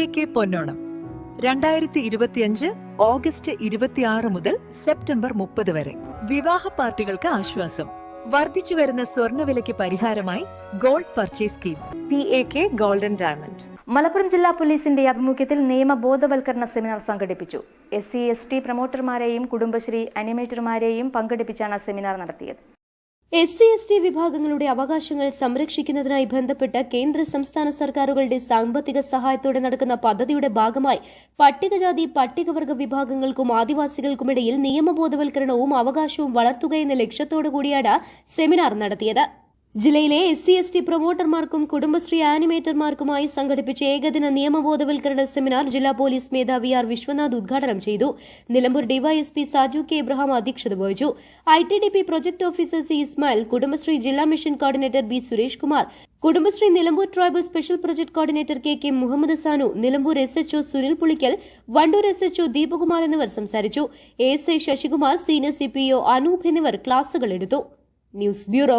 A K പൊന്നോണം. രണ്ടായിരത്തി ഇരുപത്തിയഞ്ച് August ഇരുപത്തിയാറ് മുതൽ സെപ്റ്റംബർ മുപ്പത് വരെ. വിവാഹ പാർട്ടികൾക്ക് ആശ്വാസം. വർദ്ധിച്ചു വരുന്ന സ്വർണവിലയ്ക്ക് പരിഹാരമായി gold purchase scheme. P A K golden diamond. Malappuram ജില്ലാ പോലീസിന്റെ ആഭിമുഖ്യത്തിൽ നിയമ ബോധവൽക്കരണ സെമിനാർ സംഘടിപ്പിച്ചു. എസ് സി എസ് ടി പ്രൊമോട്ടർമാരെയും കുടുംബശ്രീ അനിമേറ്റർമാരെയും പങ്കെടുപ്പിച്ചാണ് സെമിനാർ നടത്തിയത്. എസ് സി എസ് ടി വിഭാഗങ്ങളുടെ അവകാശങ്ങൾ സംരക്ഷിക്കുന്നതിനായി ബന്ധപ്പെട്ട് കേന്ദ്ര സംസ്ഥാന സർക്കാരുകളുടെ സാമ്പത്തിക സഹായത്തോടെ നടക്കുന്ന പദ്ധതിയുടെ ഭാഗമായി പട്ടികജാതി പട്ടികവർഗ വിഭാഗങ്ങൾക്കും ആദിവാസികൾക്കുമിടയിൽ നിയമബോധവൽക്കരണവും അവകാശവും വളർത്തുക എന്ന ലക്ഷ്യത്തോടു കൂടിയാണ് സെമിനാർ നടത്തിയത്. ജില്ലയിലെ എസ് സി എസ് ടി പ്രൊമോട്ടർമാർക്കും കുടുംബശ്രീ ആനിമേറ്റർമാർക്കുമായി സംഘടിപ്പിച്ച ഏകദിന നിയമബോധവൽക്കരണ സെമിനാർ ജില്ലാ പോലീസ് മേധാവി ആർ വിശ്വനാഥ് ഉദ്ഘാടനം ചെയ്തു. നിലമ്പൂർ ഡിവൈഎസ്പി സാജു കെ എബ്രഹാം അധ്യക്ഷത വഹിച്ചു. I T D P project officer C Ismail Kudumbashree ജില്ലാ mission coordinator B Suresh Kumar Kudumbashree Nilambur tribal special project coordinator K K Muhammad Sanu Nilambur S HO Sunil Pulikkal Wandoor S HO Deepakumar എന്നിവർ സംസാരിച്ചു. S I Sasikumar senior C P O Anoop എന്നിവർ ക്ലാസുകൾ എടുത്തു. News bureau